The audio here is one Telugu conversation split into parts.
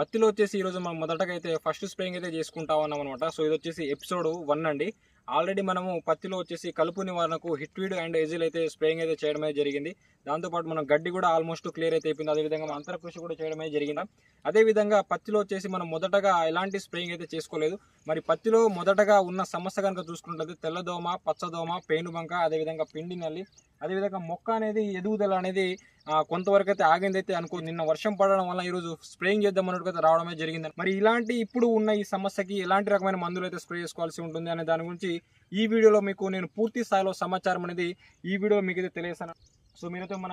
పత్తిలో వచ్చేసి ఈరోజు మనం మొదటగా అయితే ఫస్ట్ స్ప్రేయింగ్ అయితే చేసుకుంటా ఉన్నాం అనమాట సో ఇది వచ్చేసి ఎపిసోడ్ వన్ అండి. ఆల్రెడీ మనము పత్తిలో వచ్చేసి కలుపు నివారణకు హిట్వీడ్ అండ్ ఎజిల్ అయితే స్ప్రేయింగ్ అయితే చేయడమే జరిగింది. దాంతోపాటు మనం గడ్డి కూడా ఆల్మోస్ట్ క్లియర్ అయితే అయిపోయింది. అదేవిధంగా మనం అంతర కృషి కూడా చేయడమే జరిగింది. అదేవిధంగా పత్తిలో వచ్చేసి మనం మొదటగా ఎలాంటి స్ప్రేయింగ్ అయితే చేసుకోలేదు. మరి పత్తిలో మొదటగా ఉన్న సమస్య కనుక చూసుకుంటే తెల్లదోమ పచ్చదోమ పేనుబంక అదేవిధంగా పిండి నల్లి అదేవిధంగా మొక్క అనేది ఎదుగుదల అనేది కొంతవరకు అయితే ఆగింది అయితే అనుకో నిన్న వర్షం పడడం వల్ల ఈరోజు స్ప్రేయింగ్ చేద్దాం అన్నట్టు అయితే రావడమే జరిగింది మరి ఇలాంటి ఇప్పుడు ఉన్న ఈ సమస్యకి ఎలాంటి రకమైన మందులు అయితే స్ప్రే చేసుకోవాల్సి ఉంటుంది అనే దాని గురించి ఈ వీడియోలో మీకు నేను పూర్తి స్థాయిలో సమాచారం అనేది ఈ వీడియో మీకు అయితే తెలియసాను సో మీరైతే మన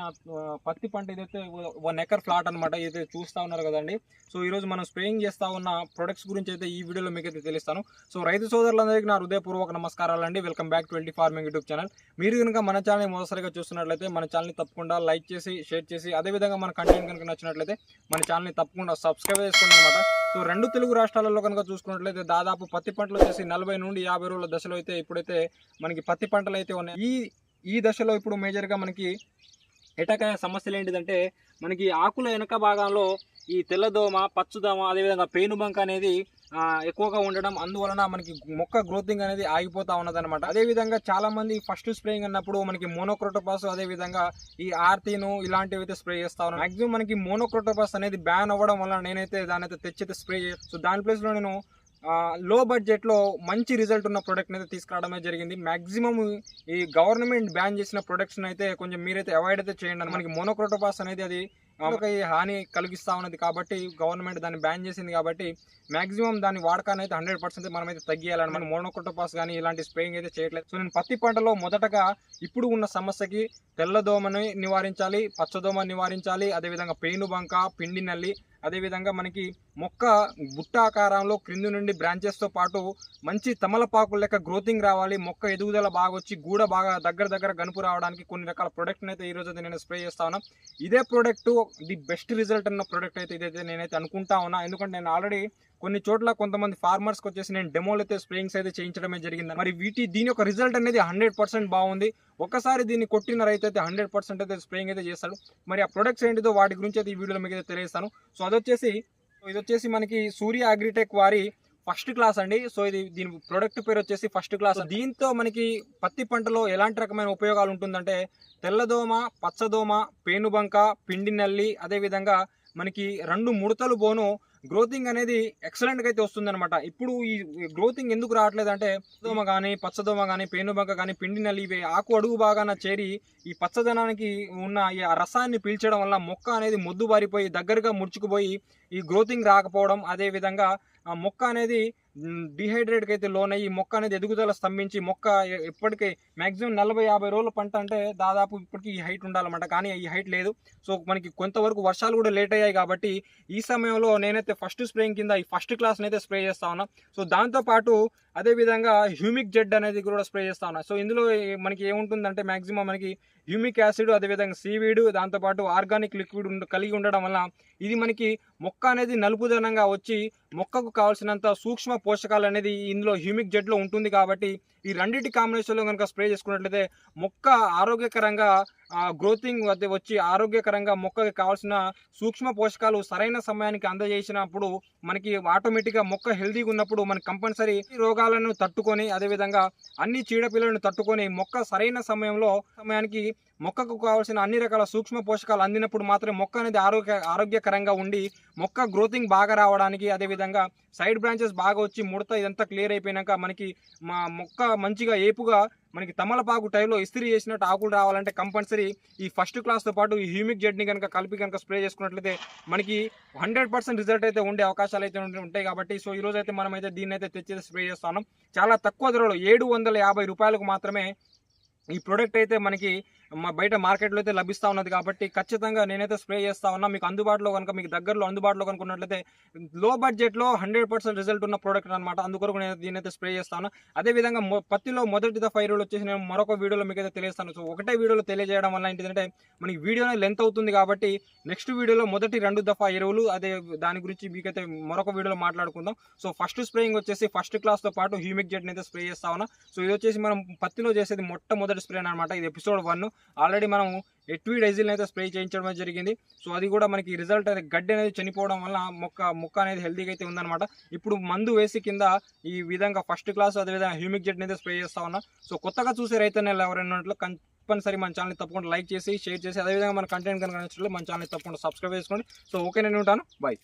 పత్తి పంట ఏదైతే వన్ ఎకర్ ఫ్లాట్ అనమాట ఏదైతే చూస్తూ ఉన్నారు కదండి. సో ఈరోజు మనం స్ప్రేయింగ్ చేస్తూ ఉన్న ప్రొడక్ట్స్ గురించి అయితే ఈ వీడియోలో మీకు అయితే తెలుస్తాను. సో రైతు సోదరులందరికీ నా హృదయపూర్వక నమస్కారాలు అండి welcome back twenty farming YouTube channel. మీరు కనుక మన ఛానల్ని మొదటిసారిగా చూస్తున్నట్లయితే మన ఛానల్ని తప్పకుండా లైక్ చేసి షేర్ చేసి అదేవిధంగా మన కంటెంట్ కనుక నచ్చినట్లయితే మన ఛానల్ని తప్పకుండా సబ్స్క్రైబ్ చేసుకోండి అనమాట సో రెండు తెలుగు రాష్ట్రాలలో కనుక చూసుకున్నట్లయితే దాదాపు పత్తి పంటలు వచ్చేసి నలభై నుండి యాభై రోజుల దశలో అయితే ఇప్పుడైతే మనకి పత్తి పంటలు అయితే ఉన్నాయి. ఈ ఈ దశలో ఇప్పుడు మేజర్గా మనకి ఎటకాయ సమస్యలు ఏంటిదంటే మనకి ఆకుల వెనక భాగంలో ఈ తెల్లదోమ పచ్చుదోమ అదేవిధంగా పేనుబంక అనేది ఎక్కువగా ఉండడం అందువలన మనకి మొక్క గ్రోతింగ్ అనేది ఆగిపోతా ఉన్నదనమాట అదేవిధంగా చాలామంది ఫస్ట్ స్ప్రేయింగ్ అన్నప్పుడు మనకి మోనోక్రోటోపాస్ అదేవిధంగా ఈ ఆర్తీను ఇలాంటివి అయితే స్ప్రే చేస్తా ఉన్నాను మ్యాక్సిమం మనకి మోనోక్రోటోపాస్ అనేది బ్యాన్ అవ్వడం వల్ల నేనైతే దాని అయితే తెచ్చితే స్ప్రే సో దాని ప్లేస్లో నేను లో బడ్జెట్లో మంచి రిజల్ట్ ఉన్న ప్రోడక్ట్ అయితే తీసుకురావడమే జరిగింది. మ్యాక్సిమం ఈ గవర్నమెంట్ బ్యాన్ చేసిన ప్రొడక్ట్స్ అయితే కొంచెం మీరైతే అవాయిడ్ అయితే చేయండి అని మనకి మోనోక్రోటోపాస్ అనేది అది ఒక హాని కలిగిస్తా ఉన్నది కాబట్టి గవర్నమెంట్ దాన్ని బ్యాన్ చేసింది కాబట్టి మాక్సిమం దాని వాడకాన్ని అయితే హండ్రెడ్ పర్సెంట్ మనం అయితే తగ్గియాలని మనం మోనోక్రోటోపాస్ కానీ ఇలాంటి స్ప్రేయింగ్ అయితే చేయట్లేదు. సో నేను పత్తి పంటలో మొదటగా ఇప్పుడు ఉన్న సమస్యకి తెల్లదోమని నివారించాలి పచ్చదోమ నివారించాలి అదేవిధంగా పేనుబంక పిండి నల్లి అదేవిధంగా మనకి మొక్క బుట్ట ఆకారంలో క్రింది నుండి బ్రాంచెస్తో పాటు మంచి తమలపాకు లెక్క గ్రోతింగ్ రావాలి. మొక్క ఎదుగుదల బాగా వచ్చి గూడ బాగా దగ్గర దగ్గర గనుపు రావడానికి కొన్ని రకాల ప్రొడక్ట్ని అయితే ఈరోజు అయితే నేను స్ప్రే చేస్తా ఉన్నా. ఇదే ప్రోడక్ట్ ది బెస్ట్ రిజల్ట్ అన్న ప్రోడక్ట్ అయితే ఇదైతే నేనైతే అనుకుంటా ఉన్నా. ఎందుకంటే నేను ఆల్రెడీ కొన్ని చోట్ల కొంతమంది ఫార్మర్స్కి వచ్చేసి నేను డెమోలు అయితే స్ప్రేయింగ్స్ అయితే చేయించడమే జరిగింది. మరి వీటి దీని యొక్క రిజల్ట్ అనేది హండ్రెడ్ పర్సెంట్ బాగుంది. ఒకసారి దీన్ని కొట్టిన రైతు అయితే హండ్రెడ్ పర్సెంట్ అయితే స్ప్రేయింగ్ అయితే చేస్తాడు. మరి ఆ ప్రొడక్ట్స్ ఏంటిదో వాటి గురించి అయితే ఈ వీడియోలో మీకు అయితే తెలియస్తాను సో అది వచ్చేసి ఇది వచ్చేసి మనకి సూర్య అగ్రిటెక్ వారి ఫస్ట్ క్లాస్ అండి. సో ఇది దీని ప్రొడక్ట్ పేరు వచ్చేసి ఫస్ట్ క్లాస్ దీంతో మనకి పత్తి పంటలో ఎలాంటి రకమైన ఉపయోగాలు ఉంటుందంటే తెల్లదోమ పచ్చదోమ పేనుబంక పిండి నల్లి అదేవిధంగా మనకి రెండు ముడతలు బోను గ్రోతింగ్ అనేది ఎక్సలెంట్గా అయితే వస్తుందన్నమాట. ఇప్పుడు ఈ గ్రోతింగ్ ఎందుకు రావట్లేదు అంటే దోమ కానీ పచ్చదోమ కానీ పేనుబంక కానీ పిండి నల్లి ఇవి ఆకు అడుగు బాగాన చేరి ఈ పచ్చదనానికి ఉన్న ఈ రసాన్ని పీల్చడం వల్ల మొక్క అనేది మొద్దు బారిపోయి దగ్గరగా ముడుచుకుపోయి ఈ గ్రోతింగ్ రాకపోవడం అదే విధంగా ఆ మొక్క అనేది డిహైడ్రేట్కి అయితే లోన్ అయ్యి మొక్క అనేది ఎదుగుదల స్తంభించి మొక్క ఇప్పటికీ ఎప్పటికీ నలభై యాభై రోజుల పంట అంటే దాదాపు ఇప్పటికీ ఈ హైట్ ఉండాలన్నమాట. కానీ ఈ హైట్ లేదు. సో మనకి కొంతవరకు వర్షాలు కూడా లేట్ అయ్యాయి కాబట్టి ఈ సమయంలో నేనైతే ఫస్ట్ స్ప్రేయింగ్ కింద ఈ ఫస్ట్ క్లాస్ని అయితే స్ప్రే చేస్తా ఉన్నా. సో దాంతోపాటు అదేవిధంగా అదే విధంగా హ్యూమిక్ జెడ్ అనేది కూడా స్ప్రే చేస్తా ఉన్నా. సో ఇందులో మనకి ఏముంటుందంటే మ్యాక్సిమం మనకి హ్యూమిక్ యాసిడ్ అదేవిధంగా సీవీడ్ దాంతోపాటు ఆర్గానిక్ లిక్విడ్ కలిగి ఉండడం వల్ల ఇది మనకి మొక్క అనేది నలుపుదనంగా వచ్చి మొక్కకు కావాల్సినంత సూక్ష్మ పోషకాలు అనేది ఇందులో హ్యూమిక్ జెట్లో ఉంటుంది కాబట్టి ఈ రెండింటి కాంబినేషన్లో కనుక స్ప్రే చేసుకున్నట్లయితే మొక్క ఆరోగ్యకరంగా గ్రోతింగ్ వచ్చి ఆరోగ్యకరంగా మొక్కకి కావాల్సిన సూక్ష్మ పోషకాలు సరైన సమయానికి అందజేసినప్పుడు మనకి ఆటోమేటిక్గా మొక్క హెల్తీగా ఉన్నప్పుడు మనకి కంపల్సరీ రోగాలను తట్టుకొని అదేవిధంగా అన్ని చీడపిల్లలను తట్టుకొని మొక్క సరైన సమయంలో సమయానికి మొక్కకు కావాల్సిన అన్ని రకాల సూక్ష్మ పోషకాలు అందినప్పుడు మాత్రమే మొక్క అనేది ఆరోగ్య ఆరోగ్యకరంగా ఉండి మొక్క గ్రోతింగ్ బాగా రావడానికి అదేవిధంగా సైడ్ బ్రాంచెస్ బాగా వచ్చి ముడత ఇదంతా క్లియర్ అయిపోయినాక మనకి మా మొక్క మంచిగా ఏపుగా మనకి తమలపాకు టైంలో ఇస్త్రీ చేసినట్టు ఆకులు రావాలంటే కంపల్సరీ ఈ ఫస్ట్ క్లాస్తో పాటు ఈ హ్యూమిక్ జెడ్ని కనుక కలిపి కనుక స్ప్రే చేసుకున్నట్లయితే మనకి హండ్రెడ్ పర్సెంట్ రిజల్ట్ అయితే ఉండే అవకాశాలు అయితే ఉంటాయి కాబట్టి సో ఈ రోజు అయితే మనం అయితే దీన్ని అయితే తెచ్చి స్ప్రే చేస్తున్నాం. చాలా తక్కువ ధరలో ఏడు వందల యాభై రూపాయలకు మాత్రమే ఈ ప్రోడక్ట్ అయితే మనకి మా బయట మార్కెట్లో అయితే లభిస్తూ ఉన్నది కాబట్టి ఖచ్చితంగా నేనైతే స్ప్రే చేస్తా ఉన్నా. మీకు అందుబాటులో కనుక మీకు దగ్గరలో అందుబాటులో కనుకున్నట్లయితే లో బడ్జెట్లో హండ్రెడ్ పర్సెంట్ రిజల్ట్ ఉన్న ప్రోడక్ట్ అనమాట అందుకొరకు నేను దీనైతే స్ప్రే చేస్తాను అదేవిధంగా పత్తిలో మొదటి దఫా ఎరువులు వచ్చేసి నేను మరొక వీడియోలో మీకు అయితే తెలియస్తాను సో ఒకటే వీడియోలో తెలియజేయడం వల్ల ఏంటంటే మనకి వీడియో లెంత్ అవుతుంది కాబట్టి నెక్స్ట్ వీడియోలో మొదటి రెండు దఫా ఎరువులు అదే దాని గురించి మీకైతే మరొక వీడియోలో మాట్లాడుకుందాం. సో ఫస్ట్ స్ప్రేయింగ్ వచ్చేసి ఫస్ట్ క్లాస్తో పాటు హ్యూమిక్ జెట్ని అయితే స్ప్రే చేస్తా ఉన్నా. సో ఇది వచ్చేసి మనం పత్తిలో చేసేది మొట్టమొదటి స్ప్రే అనమాట ఇది ఎపిసోడ్ వన్ ఆల్రెడీ మనం ఎట్వీ డైజిల్ని అయితే స్ప్రే చేయించడం జరిగింది. సో అది కూడా మనకి రిజల్ట్ అనేది గడ్డి అనేది చనిపోవడం వల్ల మొక్క మొక్క అనేది హెల్తీగా అయితే ఉందన్నమాట. ఇప్పుడు మందు వేసి కింద ఈ విధంగా ఫస్ట్ క్లాస్ అదేవిధంగా హ్యూమిక్ జెట్ అయితే స్ప్రే చేస్తా ఉన్నా. సో కొత్తగా చూసే రైతన్నలు ఎవరైనా ఉన్నట్లు కంపల్సరీ మన ఛానల్ తప్పకుండా లైక్ చేసి షేర్ చేసి అదేవిధంగా మన కంటెంట్ కనుక నచ్చినట్లు మన ఛానల్ తప్పకుండా సబ్స్క్రైబ్ చేసుకోండి. సో ఓకే నేను ఉంటాను. బాయ్